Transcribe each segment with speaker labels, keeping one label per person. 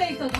Speaker 1: Perfeito.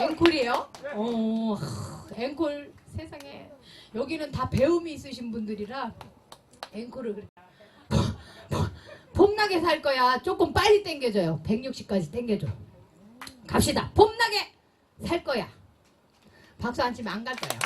Speaker 2: 앵콜이에요? 어, 앵콜 세상에 여기는 다 배움이 있으신 분들이라 앵콜을 그래. 폼나게 살 거야. 조금 빨리 땡겨줘요. 160까지 땡겨줘. 갑시다. 폼나게 살 거야. 박수 안 치면 안 갈 거야.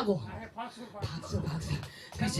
Speaker 2: 하고. 박수 박수